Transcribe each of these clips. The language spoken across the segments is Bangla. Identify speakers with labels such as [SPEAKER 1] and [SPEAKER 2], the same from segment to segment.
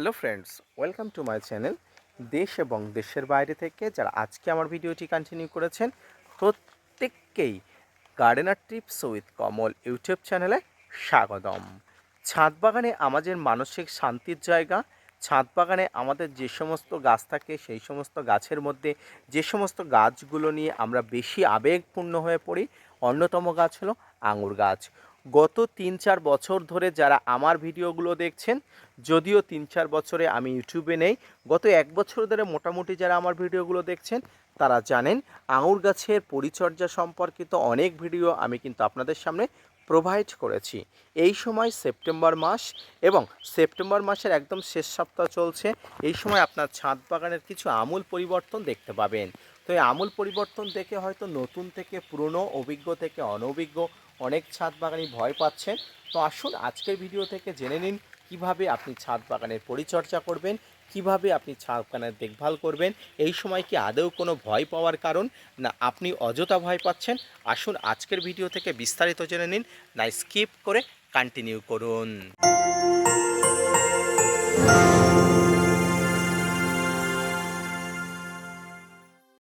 [SPEAKER 1] Hello friends, welcome to my channel দেশ এবং দেশের বাইরে থেকে যারা আজকে আমার ভিডিওটি কন্টিনিউ করেছেন, প্রত্যেককেই gardener tips with Kamal YouTube চ্যানেলে স্বাগতম। ছাদ বাগানে আমাদের মানসিক শান্তির জায়গা ছাদ বাগানে আমাদের যে সমস্ত গাছ থাকে সেই সমস্ত গাছের মধ্যে যে সমস্ত গাছগুলো নিয়ে আমরা বেশি আবেগপূর্ণ হয়ে পড়ি, অন্যতম গাছ হলো আঙুর গাছ। গত তিন চার বছর ধরে যারা আমার ভিডিওগুলো দেখছেন, যদিও তিন চার বছরে আমি ইউটিউবে নেই, গত এক বছর ধরে মোটামুটি যারা আমার ভিডিওগুলো দেখছেন, তারা জানেন আঙুর গাছের পরিচর্যা সম্পর্কিত অনেক ভিডিও আমি কিন্তু আপনাদের সামনে প্রোভাইড করেছি। এই সময় সেপ্টেম্বর মাস এবং সেপ্টেম্বর মাসের একদম শেষ সপ্তাহ চলছে, এই সময় আপনার ছাদ বাগানের কিছু আমূল পরিবর্তন দেখতে পাবেন। তো এই আমূল পরিবর্তন দেখে হয়তো নতুন থেকে পুরনো, অভিজ্ঞ থেকে অনভিজ্ঞ অনেক ছাদ বাগানি ভয় পাচ্ছেন। তো আসুন আজকের ভিডিও থেকে জেনে নিন, কীভাবে আপনি ছাদ বাগানের পরিচর্যা করবেন, কীভাবে আপনি ছাদ বাগানের দেখভাল করবেন, এই সময় কি আদৌ কোনো ভয় পাওয়ার কারণ? না, আপনি অযথা ভয় পাচ্ছেন। আসুন আজকের ভিডিও থেকে বিস্তারিত জেনে নিন। না স্কিপ করে কন্টিনিউ করুন।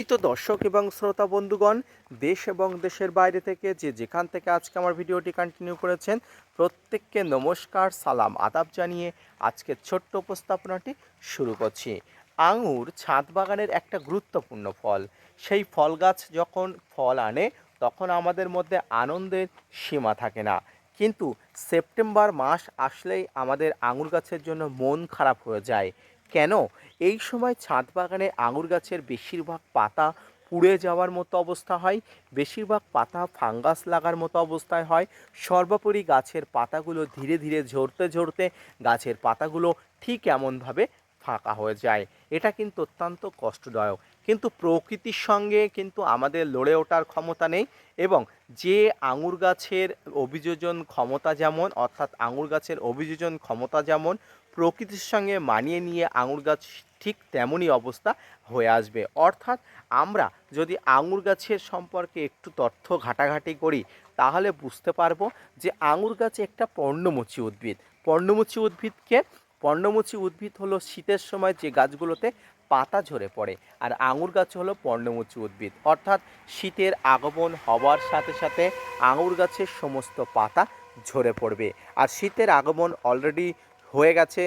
[SPEAKER 1] তো দর্শক এবং শ্রোতা বন্ধুগণ, দেশ এবং দেশের বাইরে থেকে যে যেখান থেকে আজকে আমার ভিডিওটি কন্টিনিউ করেছেন, প্রত্যেককে নমস্কার, সালাম, আদাব জানিয়ে আজকের ছোট্ট উপস্থাপনাটি শুরু করছি। আঙুর ছাদ বাগানের একটা গুরুত্বপূর্ণ ফল। সেই ফল গাছ যখন ফল আনে, তখন আমাদের মধ্যে আনন্দের সীমা থাকে না। কিন্তু সেপ্টেম্বর মাস আসলেই আমাদের আঙুর গাছের জন্য মন খারাপ হয়ে যায়। কেন? এই সময় ছাদ বাগানে আঙুর গাছের বেশিরভাগ পাতা পুড়ে যাওয়ার মতো অবস্থা হয়, বেশিরভাগ পাতা ফাঙ্গাস লাগার মতো অবস্থায় হয়। সর্বোপরি গাছের পাতাগুলো ধীরে ধীরে ঝরতে ঝরতে গাছের পাতাগুলো ঠিক এমনভাবে ফাঁকা হয়ে যায়। এটা কিন্তু অত্যন্ত কষ্টদায়ক। কিন্তু প্রকৃতির সঙ্গে কিন্তু আমাদের লড়ে ওঠার ক্ষমতা নেই এবং যে আঙুর গাছের অভিযোজন ক্ষমতা যেমন, অর্থাৎ আঙুর গাছের অভিযোজন ক্ষমতা যেমন প্রকৃতির সঙ্গে মানিয়ে নিয়ে আঙুর গাছ ঠিক তেমনই অবস্থা হয়ে আসবে। অর্থাৎ আমরা যদি আঙুর গাছের সম্পর্কে একটু তথ্য ঘাটাঘাটি করি, তাহলে বুঝতে পারব যে আঙুর গাছ একটা পর্ণমোচী উদ্ভিদ। পর্ণমোচী উদ্ভিদকে, পর্ণমোচী উদ্ভিদ হলো শীতের সময় যে গাছগুলোতে পাতা ঝরে পড়ে, আর আঙুর গাছ হলো পর্ণমোচী উদ্ভিদ। অর্থাৎ শীতের আগমন হওয়ার সাথে সাথে আঙুর গাছের সমস্ত পাতা ঝরে পড়বে। আর শীতের আগমন অলরেডি হয়ে গেছে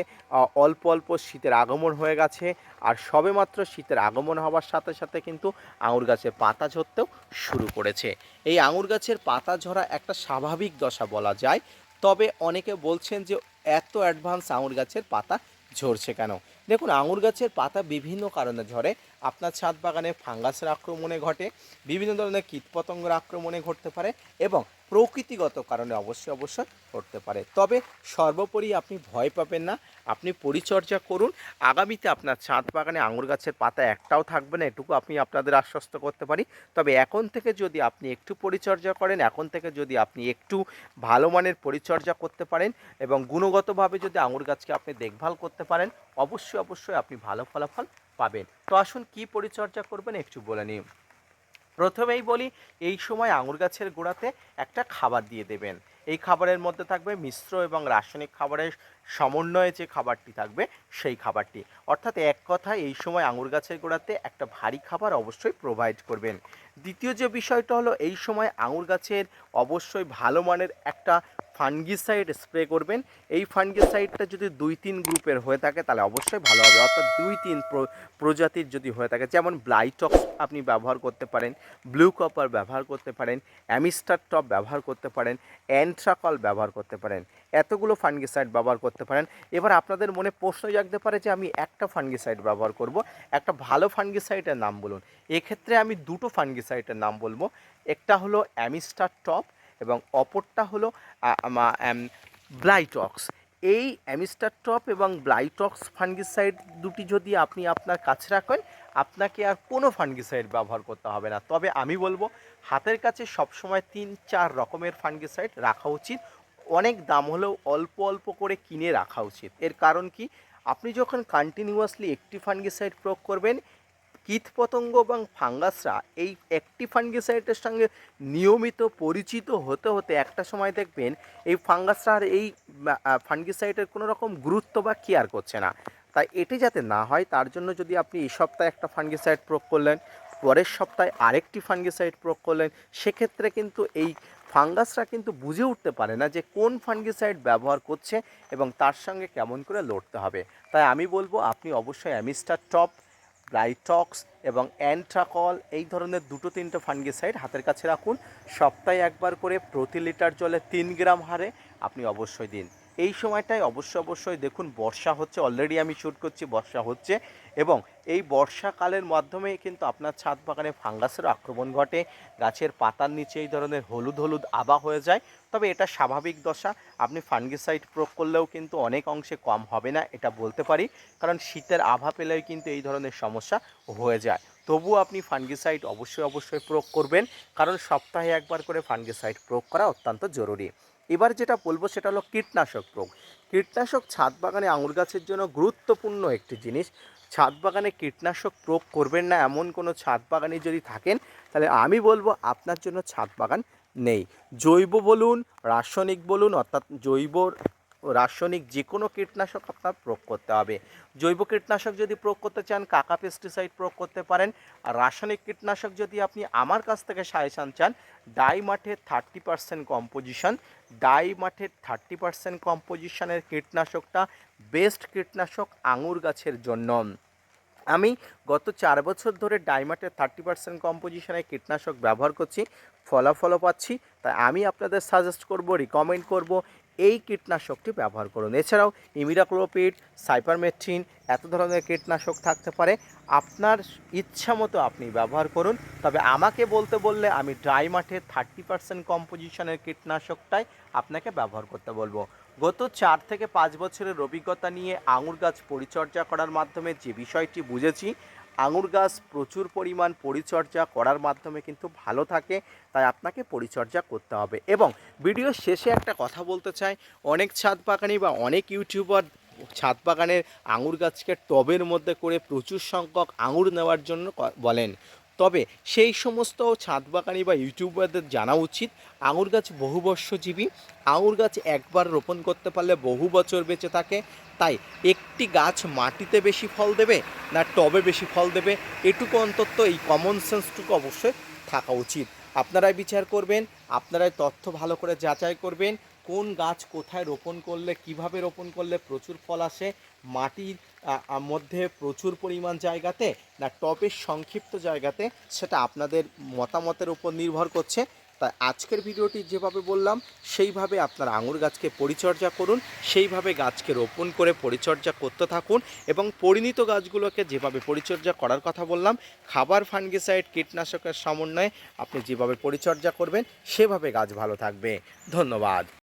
[SPEAKER 1] অল্প অল্প শীতের আগমন হয়ে গেছে, আর সবেমাত্র শীতের আগমন হওয়ার সাথে সাথে কিন্তু আঙুর গাছের পাতা ঝরতেও শুরু করেছে। এই আঙুর গাছের পাতা ঝরা একটা স্বাভাবিক দশা বলা যায়, তবে অনেকে বলছেন যে এত অ্যাডভান্স আঙুর গাছের পাতা ঝরছে কেন? দেখুন, আঙুর গাছের পাতা বিভিন্ন কারণে ঝরে আপনার ছাদ বাগানে ফাঙ্গাসের আক্রমণে ঘটে, বিভিন্ন ধরনের কীটপতঙ্গের আক্রমণে ঘটতে পারে এবং প্রকৃতিগত কারণে অবশ্যই অবশ্যই ঘটতে পারে। তবে সর্বোপরি আপনি ভয় পাবেন না, আপনি পরিচর্যা করুন। আগামীতে আপনার ছাদ বাগানে আঙুর গাছের পাতা একটাও থাকবে না, এটুকু আপনি আপনাদের আশ্বস্ত করতে পারি। তবে এখন থেকে যদি আপনি একটু পরিচর্যা করেন, এখন থেকে যদি আপনি একটু ভালো মানের পরিচর্যা করতে পারেন এবং গুণগতভাবে যদি আঙুর গাছকে আপনি দেখভাল করতে পারেন, অবশ্যই অবশ্যই আপনি ভালো ফলাফল পাবেন। তো আসুন কি পরিচর্যা করবেন একটু বলে নিন প্রথমেই বলি, এই সময় আঙুর গাছের গোড়াতে একটা খাবার দিয়ে দেবেন। এই খাবারের মধ্যে থাকবে মিশ্র এবং রাসায়নিক খাবারের সমন্বয়ে যে খাবারটি থাকবে, সেই খাবারটি। অর্থাৎ এক কথায় এই সময় আঙুর গাছের গোড়াতে একটা ভারী খাবার অবশ্যই প্রোভাইড করবেন। দ্বিতীয় যে বিষয়টা হলো, এই সময় আঙুর গাছের অবশ্যই ভালো মানের একটা ফানগিসাইড স্প্রে করবেন। এই ফানগিসাইডটা যদি দুই তিন গ্রুপের হয়ে থাকে, তাহলে অবশ্যই ভালো হবে। অর্থাৎ দুই তিন প্র- প্রজাতির যদি হয়ে থাকে, যেমন ব্লাইটক্স আপনি ব্যবহার করতে পারেন, ব্লু কপার ব্যবহার করতে পারেন, অ্যামিস্টার টপ ব্যবহার করতে পারেন, অ্যান্ট্রাকল ব্যবহার করতে পারেন, এতগুলো ফানগিসাইড ব্যবহার করতে পারেন। এবার আপনাদের মনে প্রশ্ন জাগতে পারে যে আমি একটা ফানগিসাইড ব্যবহার করব। একটা ভালো ফানগিসাইডের নাম বলুন। এক্ষেত্রে আমি দুটো ফানগিসাইডের নাম বলব। একটা হলো অ্যামিস্টার টপ এবং অপরটা হলো ব্লাইটক্স। এই অ্যামিস্টার টপ এবং ব্লাইটক্স ফানগিসাইড দুটি যদি আপনি আপনার কাছে রাখেন, আপনাকে আর কোনো ফানগিসাইড ব্যবহার করতে হবে না। তবে আমি বলব, হাতের কাছে সবসময় তিন, চার রকমের ফানগিসাইড রাখা উচিত। অনেক দাম হলেও অল্প অল্প করে কিনে রাখা উচিত। এর কারণ কি? আপনি যখন কন্টিনিউয়াসলি একটি ফানগিসাইড প্রয়োগ করবেন কীটপতঙ্গ এবং ফাঙ্গাসরা এই একটি ফাঙ্গিসাইডের সঙ্গে নিয়মিত পরিচিত হতে হতে একটা সময় দেখবেন এই ফাঙ্গাসরা আর এই ফাঙ্গিসাইডের কোনো রকম গুরুত্ব বা কেয়ার করছে না। তাই এটি যাতে না হয়, তার জন্য যদি আপনি এই সপ্তাহে একটা ফাঙ্গিসাইড প্রয়োগ করলেন, পরের সপ্তাহে আরেকটি ফাঙ্গিসাইড প্রয়োগ করলেন, সেক্ষেত্রে কিন্তু এই ফাঙ্গাসরা কিন্তু বুঝে উঠতে পারে না যে কোন ফাঙ্গিসাইড ব্যবহার করছে এবং তার সঙ্গে কেমন করে লড়তে হবে। তাই আমি বলব, আপনি অবশ্যই অ্যামিস্টার টপ ব্রাইটক্স এবং অ্যান্ট্রাকল, এই ধরনের দুটো তিনটে ফাঙ্গিসাইড হাতের কাছে রাখুন। সপ্তাহে একবার করে প্রতি লিটার জলে তিন গ্রাম হারে আপনি অবশ্যই দিন। এই সময়টায় অবশ্যই অবশ্যই দেখুন, বর্ষা হচ্ছে অলরেডি আমি শ্যুট করছি, বর্ষা হচ্ছে এবং এই বর্ষাকালের মাধ্যমে কিন্তু আপনার ছাদ বাগানে ফাঙ্গাসের আক্রমণ ঘটে, গাছের পাতার নিচে এই ধরনের হলুদ হলুদ আবা হয়ে যায়। তবে এটা স্বাভাবিক দশা, আপনি ফাঙ্গিসাইড প্রয়োগ করলেও কিন্তু অনেক অংশে কম হবে না, এটা বলতে পারি। কারণ শীতের আভা পেলেও কিন্তু এই ধরনের সমস্যা হয়ে যায়। তবুও আপনি ফাঙ্গিসাইড অবশ্যই অবশ্যই প্রয়োগ করবেন, কারণ সপ্তাহে একবার করে ফাঙ্গিসাইড প্রয়োগ করা অত্যন্ত জরুরি। এবার যেটা বলব সেটা হলো কীটনাশক প্রয়োগ। কীটনাশক ছাদ বাগানে আঙুর গাছের জন্য গুরুত্বপূর্ণ একটি জিনিস। ছাদ বাগানে কীটনাশক প্রয়োগ করবেন না, এমন কোনো ছাদ বাগানে যদি থাকেন, তাহলে আমি বলব আপনার জন্য ছাদ বাগান নেই। জৈব বলুন, রাসায়নিক বলুন, অর্থাৎ জৈব রাসায়নিক যে কোনো কীটনাশক আপনার প্রয়োগ করতে হবে। জৈব কীটনাশক যদি প্রয়োগ করতে চান, কাকা পেস্টিসাইড প্রয়োগ করতে পারেন। আর রাসায়নিক কীটনাশক যদি আপনি আমার কাছ থেকে সাজেশান চান, ডাই মাঠের থার্টি পার্সেন্ট কম্পোজিশন ডাই মাঠের থার্টি পার্সেন্ট কম্পোজিশনের কীটনাশকটা বেস্ট কীটনাশক আঙুর গাছের জন্য। আমি গত চার বছর ধরে ডাইমাটের থার্টি পার্সেন্ট কম্পোজিশনের কীটনাশক ব্যবহার করছি, ফলাফলও পাচ্ছি। তাই আমি আপনাদের সাজেস্ট করব রিকমেন্ড করব এই কীটনাশকটি ব্যবহার করুন। এছাড়াও ইমিরাক্লোপিড সাইপারমেট্রিন এত ধরনের কীটনাশক থাকতে পারে। আপনার ইচ্ছা মতো আপনি ব্যবহার করুন। তবে আমাকে বলতে বললে আমি ড্রাই মাঠে থার্টি পার্সেন্ট কম্পোজিশনের কীটনাশকটাই আপনাকে ব্যবহার করতে বলব। গত চার থেকে পাঁচ বছরের অভিজ্ঞতা নিয়ে আঙুর গাছ পরিচর্যা করার মাধ্যমে যে বিষয়টি বুঝেছি আঙুর গাছ প্রচুর পরিমাণ পরিচর্যা করার মাধ্যমে কিন্তু ভালো থাকে, তাই আপনাকে পরিচর্যা করতে হবে। এবং ভিডিওর শেষে একটা কথা বলতে চাই, অনেক ছাদ বাগানি বা অনেক ইউটিউবার ছাদ বাগানের আঙুর গাছকে টবের মধ্যে করে প্রচুর সংখ্যক আঙুর নেওয়ার জন্য বলেন। তবে সেই সমস্ত ছাদ বাগানি বা ইউটিউবারদের জানা উচিত, আঙুর গাছ বহু বর্ষজীবী আঙুর গাছ একবার রোপণ করতে পারলে বহু বছর বেঁচে থাকে, তাই একটি গাছ মাটিতে বেশি ফল দেবে না টবে বেশি ফল দেবে? এটুকু অন্তত এই কমন সেন্সটুকু অবশ্যই থাকা উচিত। আপনারাই বিচার করবেন, আপনারাই তথ্য ভালো করে যাচাই করবেন, কোন গাছ কোথায় রোপণ করলে, কীভাবে রোপণ করলে প্রচুর ফল আসে, মাটির মধ্যে প্রচুর পরিমাণ জায়গাতে না টপের সংক্ষিপ্ত জায়গাতে সেটা আপনাদের মতামতের উপর নির্ভর করছে। তাই আজকের ভিডিওটি যেভাবে বললাম, সেইভাবে আপনার আঙুর গাছকে পরিচর্যা করুন, সেইভাবে গাছকে রোপণ করে পরিচর্যা করতে থাকুন এবং পরিণত গাছগুলোকে যেভাবে পরিচর্যা করার কথা বললাম, খাবার ফাঙ্গিসাইড, কীটনাশকের সমন্বয়ে আপনি যেভাবে পরিচর্যা করবেন, সেভাবে গাছ ভালো থাকবে। ধন্যবাদ।